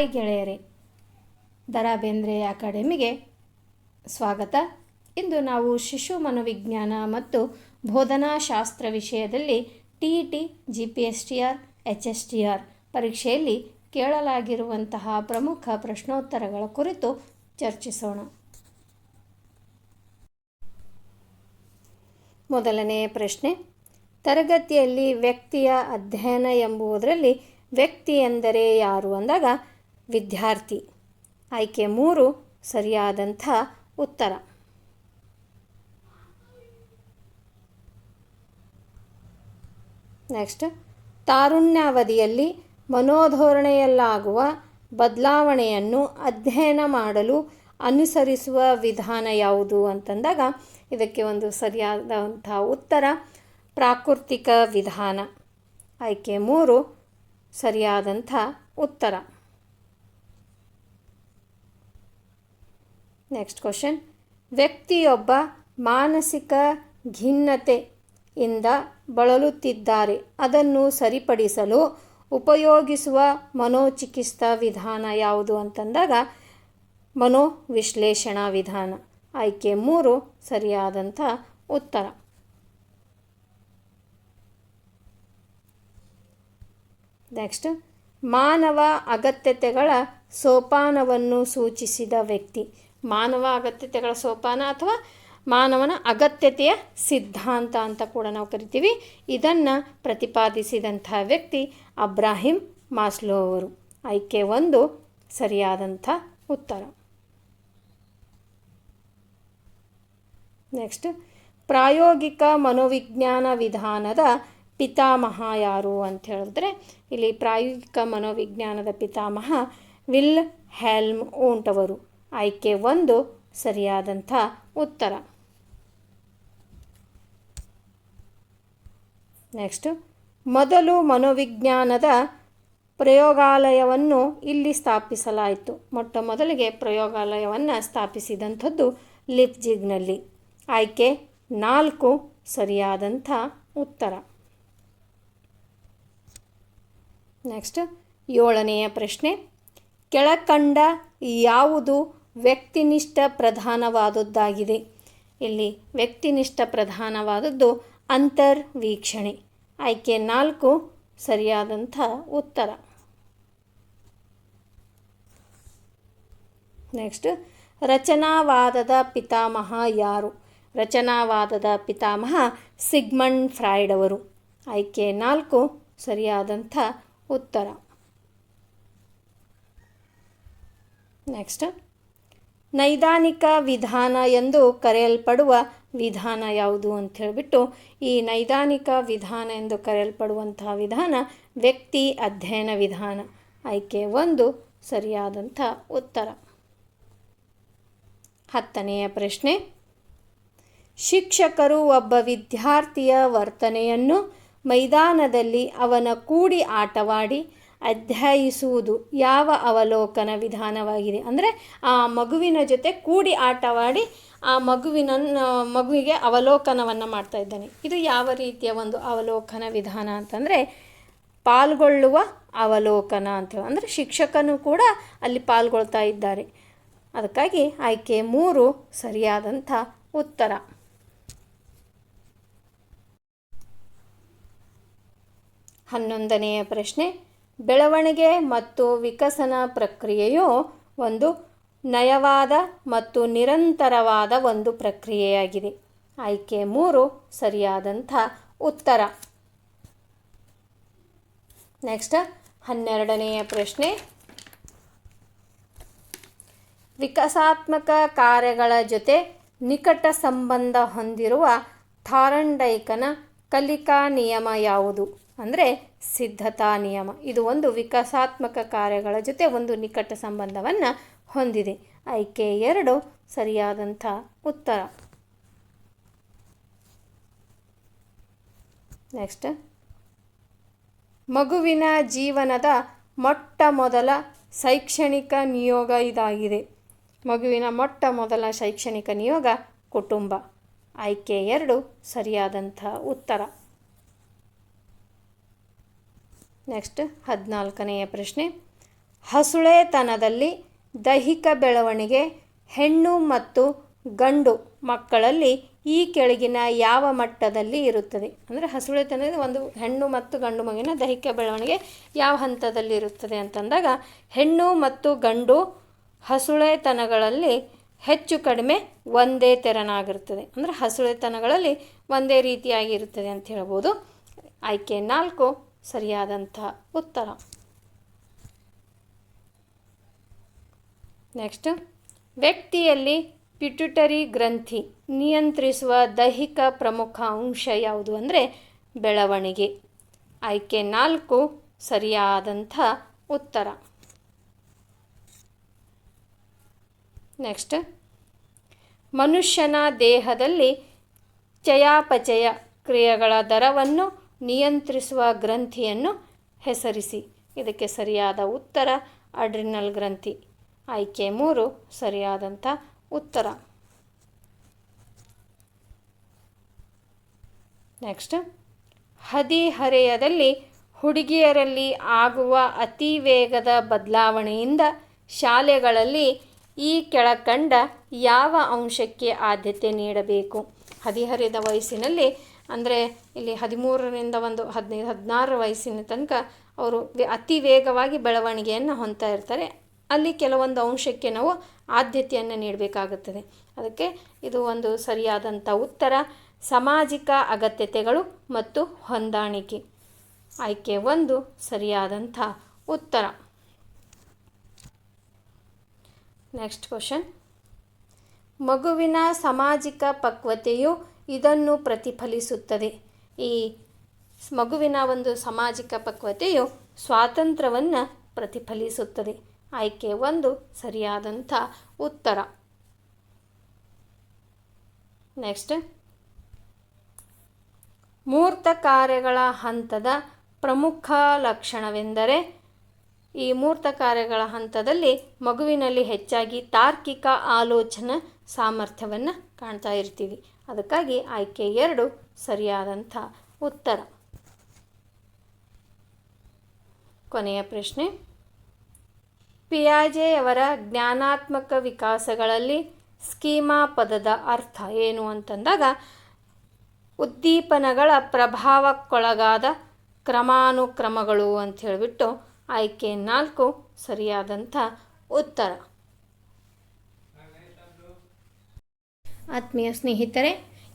ಗೆಳೆಯರೇ ದರಾ ಬೇಂದ್ರೆ ಅಕಾಡೆಮಿಗೆ ಸ್ವಾಗತ. ಇಂದು ನಾವು ಶಿಶು ಮನೋವಿಜ್ಞಾನ ಮತ್ತು ಬೋಧನಾಶಾಸ್ತ್ರ ವಿಷಯದಲ್ಲಿ T E T, G P S T R, H S T R ಪರೀಕ್ಷೆಯಲ್ಲಿ ಕೇಳಲಾಗಿರುವಂತಹ ಪ್ರಮುಖ ಪ್ರಶ್ನೋತ್ತರಗಳ ಕುರಿತು ಚರ್ಚಿಸೋಣ. ಮೊದಲನೆಯ ಪ್ರಶ್ನೆ, ತರಗತಿಯಲ್ಲಿ ವ್ಯಕ್ತಿಯ ಅಧ್ಯಯನ ಎಂಬುದರಲ್ಲಿ ವ್ಯಕ್ತಿ ಎಂದರೆ ಯಾರು? ಅಂದಾಗ ವಿದ್ಯಾರ್ಥಿ. ಆಯ್ಕೆ ಮೂರು, ಸರಿಯಾದಂಥ ಉತ್ತರ. ನೆಕ್ಸ್ಟ್, ತಾರುಣ್ಯಾವಧಿಯಲ್ಲಿ ಮನೋಧೋರಣೆಯಲ್ಲಾಗುವ ಬದಲಾವಣೆಯನ್ನು ಅಧ್ಯಯನ ಮಾಡಲು ಅನುಸರಿಸುವ ವಿಧಾನ ಯಾವುದು ಅಂತಂದಾಗ, ಇದಕ್ಕೆ ಒಂದು ಸರಿಯಾದಂಥ ಉತ್ತರ, ಪ್ರಾಕೃತಿಕ ವಿಧಾನ. ಆಯ್ಕೆ ಮೂರು, ಸರಿಯಾದಂಥ ಉತ್ತರ. ನೆಕ್ಸ್ಟ್ ಕ್ವಶನ್ ವ್ಯಕ್ತಿಯೊಬ್ಬ ಮಾನಸಿಕ ಖಿನ್ನತೆಯಿಂದ ಬಳಲುತ್ತಿದ್ದಾರೆ. ಅದನ್ನು ಸರಿಪಡಿಸಲು ಉಪಯೋಗಿಸುವ ಮನೋಚಿಕಿತ್ಸಾ ವಿಧಾನ ಯಾವುದು ಅಂತಂದಾಗ ಮನೋವಿಶ್ಲೇಷಣಾ ವಿಧಾನ. ಆಯ್ಕೆ ಮೂರು ಸರಿಯಾದಂಥ ಉತ್ತರ. ನೆಕ್ಸ್ಟ್ ಮಾನವ ಅಗತ್ಯತೆಗಳ ಸೋಪಾನವನ್ನು ಸೂಚಿಸಿದ ವ್ಯಕ್ತಿ. ಮಾನವ ಅಗತ್ಯತೆಗಳ ಸೋಪಾನ ಅಥವಾ ಮಾನವನ ಅಗತ್ಯತೆಯ ಸಿದ್ಧಾಂತ ಅಂತ ಕೂಡ ನಾವು ಕರಿತೀವಿ. ಇದನ್ನು ಪ್ರತಿಪಾದಿಸಿದಂಥ ವ್ಯಕ್ತಿ ಅಬ್ರಾಹಿಂ ಮಾಸ್ಲೋ ಅವರು. ಆಯ್ಕೆ ಒಂದು, ಸರಿಯಾದಂಥ ಉತ್ತರ. ನೆಕ್ಸ್ಟ್, ಪ್ರಾಯೋಗಿಕ ಮನೋವಿಜ್ಞಾನ ವಿಧಾನದ ಪಿತಾಮಹ ಯಾರು ಅಂತ ಹೇಳಿದ್ರೆ, ಇಲ್ಲಿ ಪ್ರಾಯೋಗಿಕ ಮನೋವಿಜ್ಞಾನದ ಪಿತಾಮಹ ವಿಲ್ ಹೆಲ್ಮ್ ಓಂಟ್ ಅವರು ಆಯ್ಕೆ ಒಂದು ಸರಿಯಾದಂಥ ಉತ್ತರ. ನೆಕ್ಸ್ಟ್ ಮೊದಲು ಮನೋವಿಜ್ಞಾನದ ಪ್ರಯೋಗಾಲಯವನ್ನು ಇಲ್ಲಿ ಸ್ಥಾಪಿಸಲಾಯಿತು. ಮೊಟ್ಟ ಮೊದಲಿಗೆ ಪ್ರಯೋಗಾಲಯವನ್ನು ಸ್ಥಾಪಿಸಿದಂಥದ್ದು ಲಿಪ್ಜಿಗ್ನಲ್ಲಿ. ಆಯ್ಕೆ ನಾಲ್ಕು ಸರಿಯಾದಂಥ ಉತ್ತರ. ನೆಕ್ಸ್ಟ್ ಏಳನೆಯ ಪ್ರಶ್ನೆ, ಕೆಳಕಂಡ ಯಾವುದು ವ್ಯಕ್ತಿನಿಷ್ಠ ಪ್ರಧಾನವಾದದ್ದಾಗಿದೆ. ಇಲ್ಲಿ ವ್ಯಕ್ತಿನಿಷ್ಠ ಪ್ರಧಾನವಾದದ್ದು ಅಂತರ್ವೀಕ್ಷಣೆ. ಆಯ್ಕೆ ನಾಲ್ಕು ಸರಿಯಾದಂಥ ಉತ್ತರ. ನೆಕ್ಸ್ಟ್, ರಚನಾವಾದದ ಪಿತಾಮಹ ಯಾರು? ರಚನಾವಾದದ ಪಿತಾಮಹ ಸಿಗ್ಮಂಡ್ ಫ್ರಾಯ್ಡ್ ಅವರು. ಆಯ್ಕೆ ನಾಲ್ಕು ಸರಿಯಾದಂಥ ಉತ್ತರ. ನೆಕ್ಸ್ಟ್ ನೈದಾನಿಕ ವಿಧಾನ ಎಂದು ಕರೆಯಲ್ಪಡುವ ವಿಧಾನ ಯಾವುದು ಅಂತ ಹೇಳಿಬಿಟ್ಟು, ಈ ನೈದಾನಿಕ ವಿಧಾನ ಎಂದು ಕರೆಯಲ್ಪಡುವಂತಹ ವಿಧಾನ ವ್ಯಕ್ತಿ ಅಧ್ಯಯನ ವಿಧಾನ. ಆಯ್ಕೆ ಒಂದು, ಸರಿಯಾದಂಥ ಉತ್ತರ. ಹತ್ತನೆಯ ಪ್ರಶ್ನೆ. ಶಿಕ್ಷಕರು ಒಬ್ಬ ವಿದ್ಯಾರ್ಥಿಯ ವರ್ತನೆಯನ್ನು ಮೈದಾನದಲ್ಲಿ ಅವನ ಕೂಡಿ ಆಟವಾಡಿ ಅಧ್ಯಯಿಸುವುದು ಯಾವ ಅವಲೋಕನ ವಿಧಾನವಾಗಿದೆ? ಅಂದರೆ ಆ ಮಗುವಿನ ಜೊತೆ ಕೂಡಿ ಆಟವಾಡಿ ಆ ಮಗುವಿನ ಮಗುವಿಗೆ ಅವಲೋಕನವನ್ನು ಮಾಡ್ತಾ ಇದ್ದಾನೆ. ಇದು ಯಾವ ರೀತಿಯ ಒಂದು ಅವಲೋಕನ ವಿಧಾನ ಅಂತಂದರೆ ಪಾಲ್ಗೊಳ್ಳುವ ಅವಲೋಕನ ಅಂತ ಅಂದರೆ ಶಿಕ್ಷಕನು ಕೂಡ ಅಲ್ಲಿ ಪಾಲ್ಗೊಳ್ತಾ ಇದ್ದಾರೆ. ಅದಕ್ಕಾಗಿ ಆಯ್ಕೆ ಮೂರು ಸರಿಯಾದಂಥ ಉತ್ತರ. ಹನ್ನೊಂದನೆಯ ಪ್ರಶ್ನೆ. ಬೆಳವಣಿಗೆ ಮತ್ತು ವಿಕಸನ ಪ್ರಕ್ರಿಯೆಯು ಒಂದು ನಯವಾದ ಮತ್ತು ನಿರಂತರವಾದ ಒಂದು ಪ್ರಕ್ರಿಯೆಯಾಗಿದೆ. ಆಯ್ಕೆ ಮೂರು, ಸರಿಯಾದಂಥ ಉತ್ತರ. ನೆಕ್ಸ್ಟ್, ಹನ್ನೆರಡನೆಯ ಪ್ರಶ್ನೆ. ವಿಕಾಸಾತ್ಮಕ ಕಾರ್ಯಗಳ ಜೊತೆ ನಿಕಟ ಸಂಬಂಧ ಹೊಂದಿರುವ ಥಾರಂಡೈಕನ ಕಲಿಕಾ ನಿಯಮ ಯಾವುದು? ಅಂದರೆ ಸಿದ್ಧತಾ ನಿಯಮ. ಇದು ಒಂದು ವಿಕಾಸಾತ್ಮಕ ಕಾರ್ಯಗಳ ಜೊತೆ ಒಂದು ನಿಕಟ ಸಂಬಂಧವನ್ನು ಹೊಂದಿದೆ. ಆಯ್ಕೆ ಎರಡು, ಸರಿಯಾದಂಥ ಉತ್ತರ. ನೆಕ್ಸ್ಟ್ ಮಗುವಿನ ಜೀವನದ ಮೊಟ್ಟ ಮೊದಲ ಶೈಕ್ಷಣಿಕ ನಿಯೋಗ ಇದಾಗಿದೆ. ಮಗುವಿನ ಮೊಟ್ಟ ಮೊದಲ ಶೈಕ್ಷಣಿಕ ನಿಯೋಗ ಕುಟುಂಬ. ಆಯ್ಕೆ ಎರಡು, ಸರಿಯಾದಂಥ ಉತ್ತರ. ನೆಕ್ಸ್ಟ್ ಹದಿನಾಲ್ಕನೆಯ ಪ್ರಶ್ನೆ. ಹಸುಳೆತನದಲ್ಲಿ ದೈಹಿಕ ಬೆಳವಣಿಗೆ ಹೆಣ್ಣು ಮತ್ತು ಗಂಡು ಮಕ್ಕಳಲ್ಲಿ ಈ ಕೆಳಗಿನ ಯಾವ ಮಟ್ಟದಲ್ಲಿ ಇರುತ್ತದೆ? ಅಂದರೆ ಹಸುಳೆತನದ ಒಂದು ಹೆಣ್ಣು ಮತ್ತು ಗಂಡು ಮಗಿನ ದೈಹಿಕ ಬೆಳವಣಿಗೆ ಯಾವ ಹಂತದಲ್ಲಿ ಇರುತ್ತದೆ ಅಂತಂದಾಗ, ಹೆಣ್ಣು ಮತ್ತು ಗಂಡು ಹಸುಳೆತನಗಳಲ್ಲಿ ಹೆಚ್ಚು ಕಡಿಮೆ ಒಂದೇ ತೆರನಾಗಿರುತ್ತದೆ. ಅಂದರೆ ಹಸುಳೆತನಗಳಲ್ಲಿ ಒಂದೇ ರೀತಿಯಾಗಿ ಇರುತ್ತದೆ ಅಂತ ಹೇಳ್ಬೋದು. ಆಯ್ಕೆ ನಾಲ್ಕು ಸರಿಯಾದಂಥ ಉತ್ತರ. ನೆಕ್ಸ್ಟ್ ವ್ಯಕ್ತಿಯಲ್ಲಿ ಪಿಟ್ಯುಟರಿ ಗ್ರಂಥಿ ನಿಯಂತ್ರಿಸುವ ದೈಹಿಕ ಪ್ರಮುಖ ಅಂಶ ಯಾವುದು ಅಂದರೆ ಬೆಳವಣಿಗೆ. ಆಯ್ಕೆ ನಾಲ್ಕು, ಸರಿಯಾದಂಥ ಉತ್ತರ. ನೆಕ್ಸ್ಟ್ ಮನುಷ್ಯನ ದೇಹದಲ್ಲಿ ಚಯಾಪಚಯ ಕ್ರಿಯೆಗಳ ದರವನ್ನು ನಿಯಂತ್ರಿಸುವ ಗ್ರಂಥಿಯನ್ನು ಹೆಸರಿಸಿ. ಇದಕ್ಕೆ ಸರಿಯಾದ ಉತ್ತರ, ಅಡ್ರಿನಲ್ ಗ್ರಂಥಿ. ಆಯ್ಕೆ ಮೂರು, ಸರಿಯಾದಂಥ ಉತ್ತರ. ನೆಕ್ಸ್ಟ್, ಹದಿಹರೆಯದಲ್ಲಿ ಹುಡುಗಿಯರಲ್ಲಿ ಆಗುವ ಅತಿ ವೇಗದ ಬದಲಾವಣೆಯಿಂದ ಶಾಲೆಗಳಲ್ಲಿ ಈ ಕೆಳಕಂಡ ಯಾವ ಅಂಶಕ್ಕೆ ಆದ್ಯತೆ ನೀಡಬೇಕು? ಹದಿಹರೆಯದ ವಯಸ್ಸಿನಲ್ಲಿ ಅಂದರೆ ಇಲ್ಲಿ ಹದಿಮೂರರಿಂದ ಒಂದು ಹದಿನೈದು ಹದಿನಾರು ವಯಸ್ಸಿನ ತನಕ ಅವರು ಅತಿ ವೇಗವಾಗಿ ಬೆಳವಣಿಗೆಯನ್ನು ಹೊಂದ್ತಾ ಇರ್ತಾರೆ. ಅಲ್ಲಿ ಕೆಲವೊಂದು ಅಂಶಕ್ಕೆ ನಾವು ಆದ್ಯತೆಯನ್ನು ನೀಡಬೇಕಾಗುತ್ತದೆ. ಅದಕ್ಕೆ ಇದು ಒಂದು ಸರಿಯಾದಂಥ ಉತ್ತರ. ಸಾಮಾಜಿಕ ಅಗತ್ಯತೆಗಳು ಮತ್ತು ಹೊಂದಾಣಿಕೆ. ಆಯ್ಕೆ ಒಂದು ಸರಿಯಾದಂಥ ಉತ್ತರ. ನೆಕ್ಸ್ಟ್ ಕ್ವಶನ್ ಮಗುವಿನ ಸಾಮಾಜಿಕ ಪಕ್ವತೆಯು ಇದನ್ನು ಪ್ರತಿಫಲಿಸುತ್ತದೆ. ಈ ಮಗುವಿನ ಒಂದು ಸಾಮಾಜಿಕ ಪಕ್ವತೆಯು ಸ್ವಾತಂತ್ರ್ಯವನ್ನು ಪ್ರತಿಫಲಿಸುತ್ತದೆ. ಆಯ್ಕೆ ಒಂದು ಸರಿಯಾದಂಥ ಉತ್ತರ. ನೆಕ್ಸ್ಟ್. ಮೂರ್ತ ಕಾರ್ಯಗಳ ಹಂತದ ಪ್ರಮುಖ ಲಕ್ಷಣವೆಂದರೆ, ಈ ಮೂರ್ತ ಕಾರ್ಯಗಳ ಹಂತದಲ್ಲಿ ಮಗುವಿನಲ್ಲಿ ಹೆಚ್ಚಾಗಿ ತಾರ್ಕಿಕ ಆಲೋಚನಾ ಸಾಮರ್ಥ್ಯವನ್ನು ಕಾಣ್ತಾ ಇರ್ತೀವಿ. ಅದಕ್ಕಾಗಿ ಆಯ್ಕೆ ಎರಡು ಸರಿಯಾದಂಥ ಉತ್ತರ. ಕೊನೆಯ ಪ್ರಶ್ನೆ. ಪಿಯಾಜೆಯವರ ಜ್ಞಾನಾತ್ಮಕ ವಿಕಾಸಗಳಲ್ಲಿ ಸ್ಕೀಮಾ ಪದದ ಅರ್ಥ ಏನು ಅಂತಂದಾಗ, ಉದ್ದೀಪನಗಳ ಪ್ರಭಾವಕ್ಕೊಳಗಾದ ಕ್ರಮಾನುಕ್ರಮಗಳು ಅಂತ ಹೇಳಿಬಿಟ್ಟು ಆಯ್ಕೆ ನಾಲ್ಕು ಸರಿಯಾದಂಥ ಉತ್ತರ. ಆತ್ಮೀಯ ಸ್ನೇಹಿತರೆ,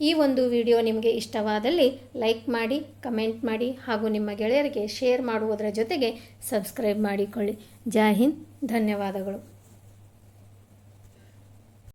ಈ ಒಂದು ವಿಡಿಯೋ ನಿಮಗೆ ಇಷ್ಟವಾದಲ್ಲಿ ಲೈಕ್ ಮಾಡಿ, ಕಮೆಂಟ್ ಮಾಡಿ ಹಾಗೂ ನಿಮ್ಮ ಗೆಳೆಯರಿಗೆ ಶೇರ್ ಮಾಡುವುದರ ಜೊತೆಗೆ ಸಬ್ಸ್ಕ್ರೈಬ್ ಮಾಡಿಕೊಳ್ಳಿ. ಜೈ ಹಿಂದ್, ಧನ್ಯವಾದಗಳು.